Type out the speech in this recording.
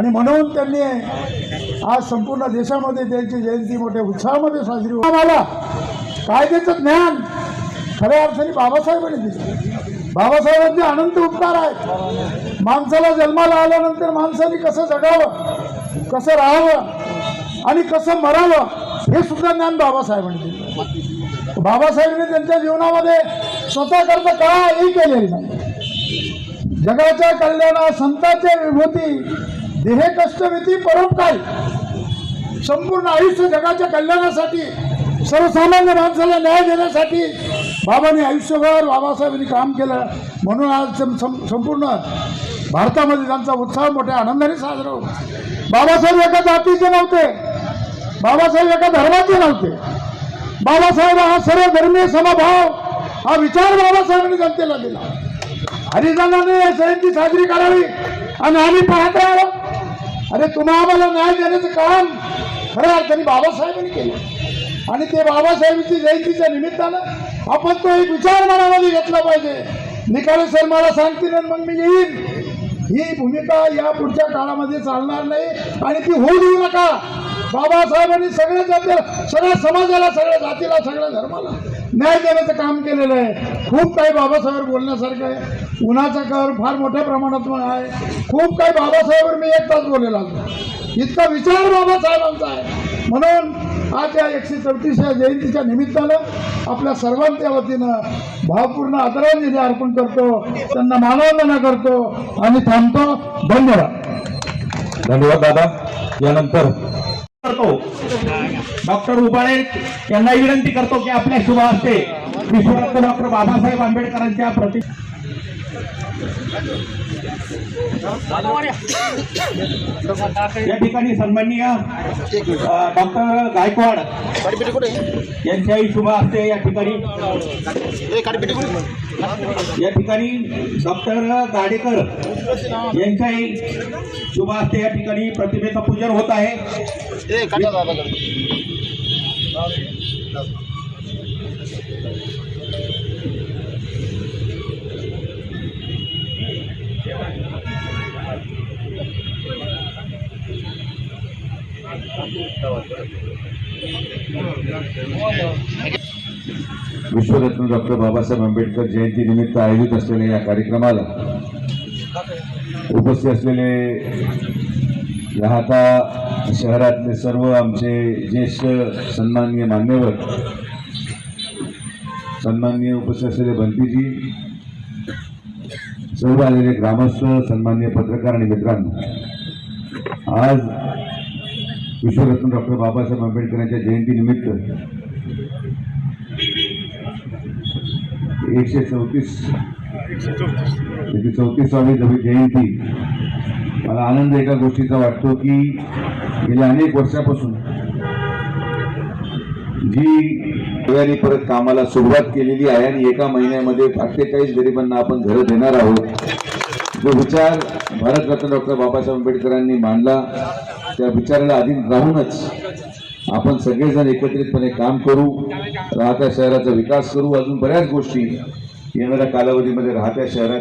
आणि म्हणून त्यांनी आज संपूर्ण देशामध्ये त्यांची जयंती मोठ्या उत्साहामध्ये साजरी होते आम्हाला कायद्याचं ज्ञान खऱ्या अर्थाने बाबासाहेबांनी दिलं. बाबासाहेबांचे अनंत उपकार आहेत. माणसाला जन्माला आल्यानंतर माणसाने कसं जगावं कसं राहावं आणि कसं मरावं हे सुद्धा ज्ञान बाबासाहेबांनी दिलं. बाबासाहेबांनी त्यांच्या जीवनामध्ये स्वतः करता काळही केलेली नाही. जगाच्या कल्याणा संतांच्या विभूती देह कष्टविधी परोपकारी संपूर्ण आयुष्य जगाच्या कल्याणासाठी सर्वसामान्य माणसाला न्याय देण्यासाठी बाबांनी आयुष्यभर बाबासाहेबांनी काम केलं. म्हणून आज सं- संपूर्ण भारतामध्ये त्यांचा उत्साह मोठ्या आनंदाने साजरा होतो बाबासाहेब एका जातीचे नव्हते. बाबासाहेब एका धर्माचे नव्हते. बाबासाहेब हा सर्व धर्मीय समभाव हा विचार बाबासाहेबांनी जनतेला दिला. हरिजनाने जयंती साजरी करावी आणि आम्ही पाहत राहावं. अरे तुम्हा आम्हाला न्याय देण्याचं काम. खऱ्या अर्थाने बाबासाहेबांनी केलं. आणि ते बाबासाहेबांची जयंतीच्या निमित्तानं आपण तो एक विचार मनामध्ये घेतला पाहिजे. निकाले सर मला सांगतील आणि मग मी येईन. ही भूमिका या पुढच्या काळामध्ये चालणार नाही आणि ती होऊ देऊ नका. बाबासाहेबांनी सगळ्या जातीला सगळ्या समाजाला सगळ्या जातीला सगळ्या धर्माला न्याय देण्याचं काम केलेलं आहे. खूप काही बाबासाहेब बोलण्यासारखं आहे. उन्हाचा कर फार मोठ्या प्रमाणात आहे. खूप काही बाबासाहेबांवर मी एक तास बोलेला होतो इतका विचार बाबासाहेबांचा आहे. म्हणून आज या एकशे चौतीसच्या जयंतीच्या निमित्तानं आपल्या सर्वांच्या वतीनं भावपूर्ण आदरांजली अर्पण करतो. त्यांना मानवंदना करतो आणि थांबतो. धन्यवाद. धन्यवाद दादा. यानंतर करतो. डॉक्टर उबाळे यांनाही विनंती करतो की आपल्या शुभ हस्ते विश्वरत्न डॉक्टर बाबासाहेब आंबेडकरांच्या प्रति या ठिकाणी सन्माननीय डॉक्टर गायकवाड यांच्याही शुभ हस्ते या ठिकाणी या ठिकाणी डॉक्टर गाडेकर यांच्याही शुभ हस्ते या ठिकाणी प्रतिमेचं पूजन होत आहे. विश्वरत्न डॉक्टर बाबासाहेब आंबेडकर जयंती निमित्त आयोजित असलेल्या या कार्यक्रमाला उपस्थित असलेले राहता शहरातले सर्व आमचे ज्येष्ठ सन्माननीय मान्यवर सन्माननीय उपस्थित असलेले बंतीजी सर्व आलेले ग्रामस्थ सन्माननीय पत्रकार आणि मित्रांनो आज विश्वरत्न डॉक्टर बाबासाहेब आंबेडकरांच्या जयंतीनिमित्त एकशे चौतीस एकशे चौतीसावी जवळ जयंती मला आनंद एका गोष्टीचा वाटतो की गेल्या अनेक वर्षापासून जी नव्याने परत कामाला सुरुवात केलेली आहे आणि एका महिन्यामध्ये अठ्ठेचाळीस गरिबांना आपण घरं देणार आहोत जो विचार भारतरत्न डॉक्टर बाबासाहेब आंबेडकरांनी मांडला त्या विचाराला अधीन राहूनच आपण सगळेजण एकत्रितपणे काम करू राहत्या शहराचा विकास करू. अजून बऱ्याच गोष्टी येणाऱ्या कालावधीमध्ये राहत्या शहरात